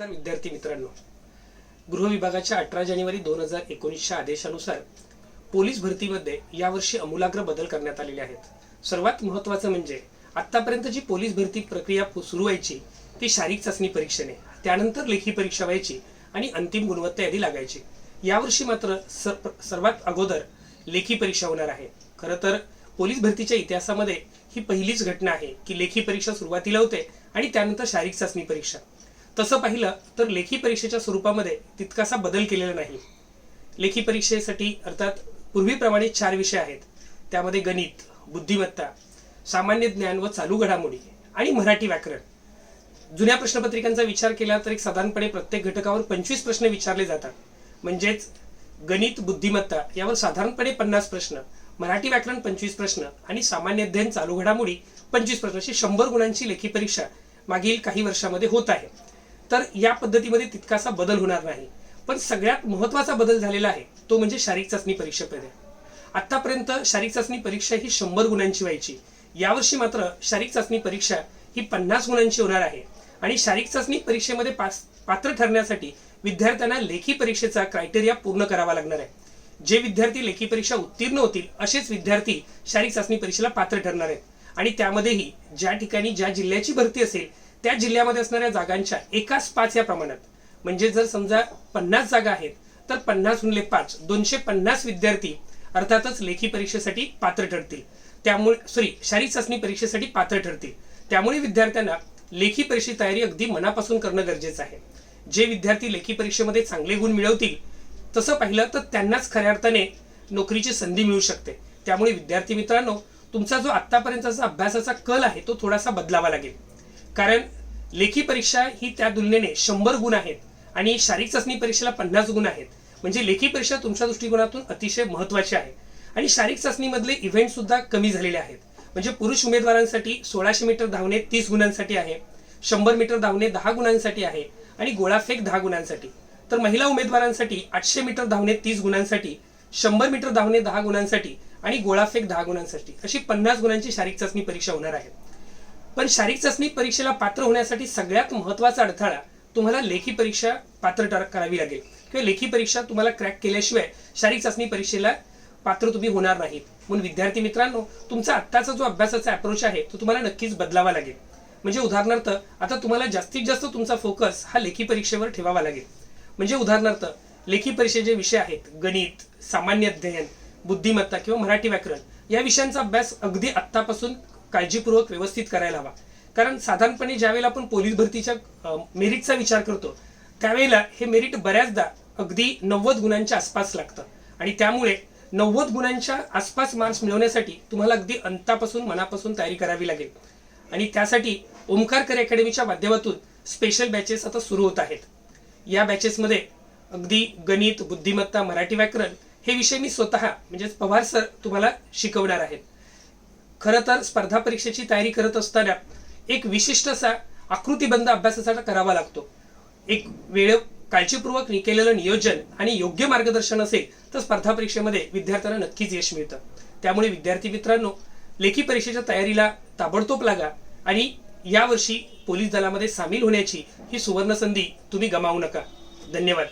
नमस्कार विद्यार्थी मित्रांनो. गृह विभागाच्या अठरा जानेवारी दोन हजार एकोणीसच्या आदेशानुसार पोलीस भरतीमध्ये यावर्षी अमूलाग्र बदल करण्यात आलेले आहेत. सर्वात महत्त्वाचं म्हणजे आतापर्यंत जी पोलीस भरती प्रक्रिया सुरू व्हायची ती शारीरिक चाचणी परीक्षेने त्यानंतर लेखी परीक्षा व्हायची आणि अंतिम गुणवत्ता यादी लागायची. यावर्षी मात्र सर्वात अगोदर लेखी परीक्षा होणार आहे. खरं तर पोलीस भरतीच्या इतिहासामध्ये ही पहिलीच घटना आहे की लेखी परीक्षा सुरुवातीला होते आणि त्यानंतर शारीरिक चाचणी परीक्षा. तसं पाहिलं तर लेखी परीक्षेच्या स्वरूपामध्ये तितकासा बदल केलेला नाही. लेखी परीक्षेसाठी अर्थात पूर्वीप्रमाणे चार विषय आहेत. त्यामध्ये गणित बुद्धिमत्ता सामान्य ज्ञान व चालू घडामोडी आणि मराठी व्याकरण. जुन्या प्रश्नपत्रिकांचा विचार केला तर एक साधारणपणे प्रत्येक घटकावर पंचवीस प्रश्न विचारले जातात. म्हणजेच गणित बुद्धिमत्ता यावर साधारणपणे पन्नास प्रश्न मराठी व्याकरण पंचवीस प्रश्न आणि सामान्य अध्ययन चालू घडामोडी पंचवीस प्रश्न अशी शंभर गुणांची लेखी परीक्षा मागील काही वर्षामध्ये होत आहे. तर या पद्धतीमध्ये तितकासा बदल होणार नाही. पण सगळ्यात महत्त्वाचा बदल झालेला आहे तो म्हणजे शारीरिक चाचणी परीक्षेमध्ये आतापर्यंत शारीरिक चाचणी परीक्षा ही शंभर गुणांची व्हायची. यावर्षी मात्र शारीरिक चाचणी परीक्षा ही पन्नास गुणांची होणार आहे. आणि शारीरिक चाचणी परीक्षेमध्ये पास पात्र ठरण्यासाठी विद्यार्थ्यांना लेखी परीक्षेचा क्रायटेरिया पूर्ण करावा लागणार आहे. जे विद्यार्थी लेखी परीक्षा उत्तीर्ण होतील असेच विद्यार्थी शारीरिक चाचणी परीक्षेला पात्र ठरणार आहेत. आणि त्यामध्येही ज्या ठिकाणी ज्या जिल्ह्याची भरती असेल त्या जिल्ह्यामध्ये असणाऱ्या जागांच्या एकाच पाच या प्रमाणात. म्हणजे जर समजा पन्नास जागा आहेत तर पन्नास गुणले पाच दोनशे पन्नास विद्यार्थी अर्थातच लेखी परीक्षेसाठी पात्र ठरतील. त्यामुळे सॉरी शारीरिक चाचणी परीक्षेसाठी पात्र ठरतील. त्यामुळे विद्यार्थ्यांना लेखी परीक्षेची तयारी अगदी मनापासून करणं गरजेचं आहे. जे विद्यार्थी लेखी परीक्षेमध्ये चांगले गुण मिळवतील तसं पाहिलं तर त्यांनाच खऱ्या अर्थाने नोकरीची संधी मिळू शकते. त्यामुळे विद्यार्थी मित्रांनो तुमचा जो आतापर्यंतचा अभ्यासाचा कल आहे तो थोडासा बदलावा लागेल. कारण लेखी परीक्षा ही त्या तुलनेने शंभर गुण आहेत आणि शारीरिक चाचणी परीक्षेला पन्नास गुण आहेत. म्हणजे लेखी परीक्षा तुमच्या दृष्टिकोनातून अतिशय महत्वाची आहे. आणि शारीरिक चाचणीमधले इव्हेंट सुद्धा कमी झालेले आहेत. म्हणजे पुरुष उमेदवारांसाठी सोळाशे मीटर धावणे तीस गुणांसाठी आहे. शंभर मीटर धावणे दहा गुणांसाठी आहे. आणि गोळाफेक दहा गुणांसाठी. तर महिला उमेदवारांसाठी आठशे मीटर धावणे तीस गुणांसाठी शंभर मीटर धावणे दहा गुणांसाठी आणि गोळाफेक दहा गुणांसाठी अशी पन्नास गुणांची शारीरिक चाचणी परीक्षा होणार आहे. पण शारीरिक चाचणी परीक्षेला पात्र होण्यासाठी सगळ्यात महत्त्वाचा अडथळा तुम्हाला लेखी परीक्षा पात्र करावी लागेल. किंवा लेखी परीक्षा तुम्हाला क्रॅक केल्याशिवाय शारीरिक चाचणी परीक्षेला पात्र तुम्ही होणार नाहीत. म्हणून विद्यार्थी मित्रांनो तुमचा आत्ताचा जो अभ्यासाचा अप्रोच आहे तो तुम्हाला नक्कीच बदलावा लागेल. म्हणजे उदाहरणार्थ आता तुम्हाला जास्तीत जास्त तुमचा फोकस हा लेखी परीक्षेवर ठेवावा लागेल. म्हणजे उदाहरणार्थ लेखी परीक्षेचे विषय आहेत गणित सामान्य अध्ययन बुद्धिमत्ता किंवा मराठी व्याकरण या विषयांचा अभ्यास अगदी आत्तापासून काळजीपूर्वक व्यवस्थित करायला हवा. कारण साधारणपणे ज्यावेळेला आपण पोलीस भरतीच्या मेरिटचा विचार करतो त्यावेळेला हे मेरिट बऱ्याचदा अगदी नव्वद गुणांच्या आसपास लागतं. आणि त्यामुळे नव्वद गुणांच्या आसपास मार्क्स मिळवण्यासाठी तुम्हाला अगदी अंतापासून मनापासून तयारी करावी लागेल. आणि त्यासाठी ओमकारकर अकॅडमीच्या माध्यमातून स्पेशल बॅचेस आता सुरू होत आहेत. या बॅचेसमध्ये अगदी गणित बुद्धिमत्ता मराठी व्याकरण हे विषय मी स्वतः म्हणजेच पवार सर तुम्हाला शिकवणार आहेत. खरं तर स्पर्धा परीक्षेची तयारी करत असताना एक विशिष्ट असा आकृतीबंध अभ्यासासाठी करावा लागतो. एक वेळ काळजीपूर्वक केलेलं नियोजन आणि योग्य मार्गदर्शन असेल तर स्पर्धा परीक्षेमध्ये विद्यार्थ्यांना नक्कीच यश मिळतं. त्यामुळे विद्यार्थी मित्रांनो लेखी परीक्षेच्या तयारीला ताबडतोब लागा आणि यावर्षी पोलीस दलामध्ये सामील होण्याची ही सुवर्ण संधी तुम्ही गमावू नका. धन्यवाद.